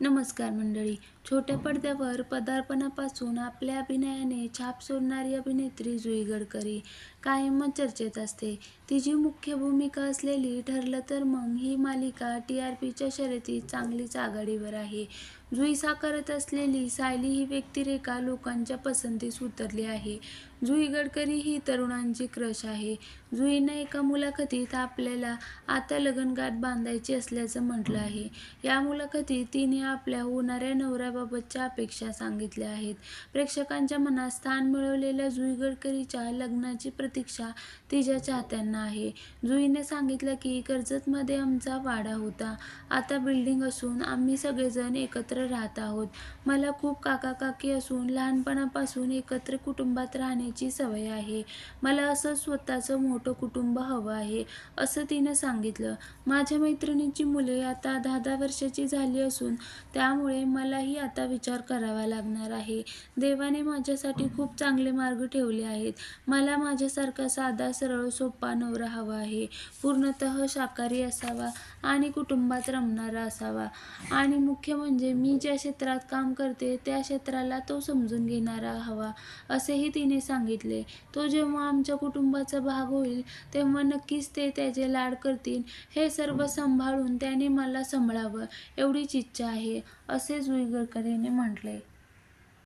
नमस्कार मंडळी. छोट्या पडद्यावर पदार्पणापासून आपल्या अभिनयाने छाप सोडणारी अभिनेत्री जुई गडकरी. कायमच चर्चेत असते. तिची मुख्य भूमिका असलेली ठरलं तर मग ही मालिका टी आर पीच्या शर्यतीत चांगलीच आघाडीवर आहे. जुई साकारत असलेली सायली ही व्यक्तिरेखा लोकांच्या पसंतीस उतरली आहे. जुई गडकरी ही तरुणांची क्रश आहे. जुईनं एका मुलाखतीत आपल्याला आता लगनगाठ बांधायची असल्याचं म्हटलं आहे. या मुलाखतीत तिने आपल्या होणाऱ्या नवऱ्याबाबतच्या अपेक्षा सांगितल्या आहेत. प्रेक्षकांच्या मनात स्थान मिळवलेल्या जुई गडकरीच्या लग्नाची प्रतीक्षा तिच्या चाहत्यांना आहे. जुईने सांगितलं की कर्जतमध्ये आमचा वाडा होता. आता बिल्डिंग असून आम्ही सगळेजण एकत्र राहत आहोत. मला खूप काका काकी असून लहानपणापासून एकत्र कुटुंबात राहण्याची सवय आहे. मला असं स्वतःचं मोठं कुटुंब हवं आहे असं तिनं सांगितलं. माझ्या मैत्रिणीची मुले आता दहा दहा वर्षाची झाली असून त्यामुळे मलाही आता विचार करावा लागणार आहे. देवाने माझ्यासाठी खूप चांगले मार्ग ठेवले आहेत. मला माझ्यासारखा साधा सरळ सोपा नवरा हवा आहे. पूर्णतः शाकाहारी असावा आणि कुटुंबात रमणारा असावा. आणि मुख्य म्हणजे मी ज्या क्षेत्रात काम करते त्या क्षेत्राला तो समजून घेणारा हवा असेही तिने सांगितले. तो जेव्हा आमच्या कुटुंबाचा भाग होईल तेव्हा नक्कीच ते त्याचे लाड करतील. हे सर्व सांभाळून त्याने मला सांभाळावं एवढीच इच्छा आहे. असे जुई गडकरीने म्हटले.